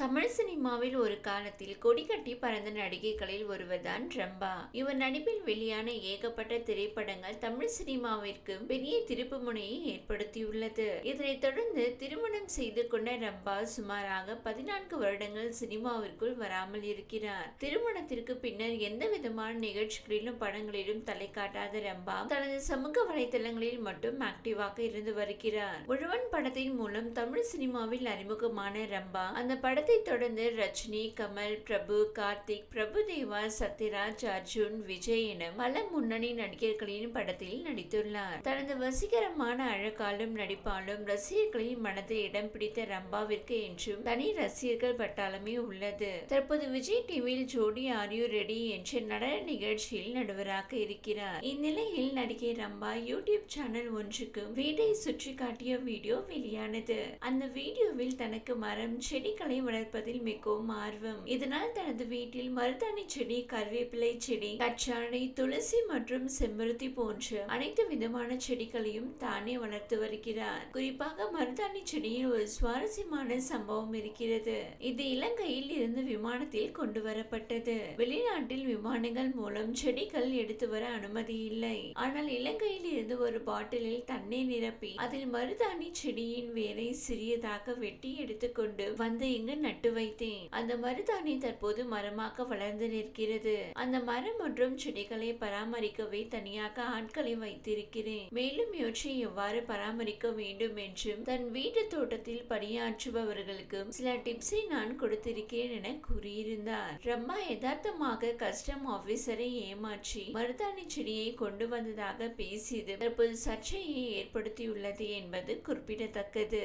தமிழ் சினிமாவில் ஒரு காலத்தில் கொடிகட்டி பறந்த நடிகைகளில் ஒருவர்தான் ரம்பா. இவர் நடிப்பில் வெளியான ஏகப்பட்ட திரைப்படங்கள் தமிழ் சினிமாவிற்கு பெரிய திருப்பு முனையை ஏற்படுத்தியுள்ளது. இதனைத் தொடர்ந்து திருமணம் செய்து கொண்ட ரம்பா சுமாராக பதினான்கு வருடங்கள் சினிமாவிற்குள் வராமல் இருக்கிறார். திருமணத்திற்கு பின்னர் எந்த விதமான நிகழ்ச்சிகளிலும் படங்களிலும் தலை காட்டாத ரம்பா தனது சமூக வலைதளங்களில் மட்டும் ஆக்டிவாக இருந்து வருகிறார். ஒழுவன் படத்தின் மூலம் தமிழ் சினிமாவில் அறிமுகமான ரம்பா அந்த படத்தை தொடர்ந்து ரஜினி கமல் பிரபு கார்த்திக் பிரபுதேவா சத்யராஜ் அர்ஜுன் விஜய் என பல முன்னணி நடிகர்களின் படத்தில் நடித்துள்ளார். தனது வசீகரமான அழகாலும் நடிப்பாலும் ரசிகர்களின் மனதில் இடம் பிடித்த ரம்பாவிற்கு என்றும் தனி ரசிகர்கள் பட்டாளமே உள்ளது. தற்போது விஜய் டிவியில் ஜோடி ஆர் யூ ரெடி என்ற நடன நிகழ்ச்சியில் நடுவராக இருக்கிறார். இந்நிலையில் நடிகை ரம்பா யூடியூப் சேனல் ஒன்றுக்கு வீட்டை சுற்றி காட்டிய வீடியோ வெளியானது. அந்த வீடியோவில் தனக்கு மரம் செடிகளை வளர்ப்பதில் மிகவும் ஆர்வம். இதனால் தனது வீட்டில் மருதாணி செடி கருவேப்பிலை செடி கச்சாணை துளசி மற்றும் செம்பருத்தி போன்ற அனைத்து விதமான செடிகளையும் தானே வளர்த்து வருகிறார். குறிப்பாக மருதாணி செடியில் ஒரு சுவாரஸ்யமான சம்பவம் இருக்கிறது. இது இலங்கையில் இருந்து விமானத்தில் கொண்டு வரப்பட்டது. வெளிநாட்டில் விமானங்கள் மூலம் செடிகள் எடுத்து வர அனுமதி இல்லை. ஆனால் இலங்கையில் இருந்து ஒரு பாட்டிலில் தண்ணீர் நிரப்பி அதில் மருதாணி செடியின் வேரை சிறியதாக வெட்டி எடுத்துக்கொண்டு வந்து இங்கு நட்டு வைத்தேன். அந்த மருதாணி தற்போது மரமாக வளர்ந்து நிற்கிறது. அந்த மரம் மற்றும் செடிகளை பராமரிக்கவே தனியாக ஆட்களை வைத்திருக்கிறேன். மேலும் இவற்றை எவ்வாறு பராமரிக்க வேண்டும் என்றும் தன் வீட்டு தோட்டத்தில் பணியாற்றுபவர்களுக்கும் சில டிப்ஸை நான் கொடுத்திருக்கிறேன் என கூறியிருந்தார். ரம்மா யதார்த்தமாக கஸ்டம் ஆபீசரை ஏமாற்றி மருதாணி செடியை கொண்டு வந்ததாக பேசியது தற்போது சர்ச்சையை ஏற்படுத்தியுள்ளது என்பது குறிப்பிடத்தக்கது.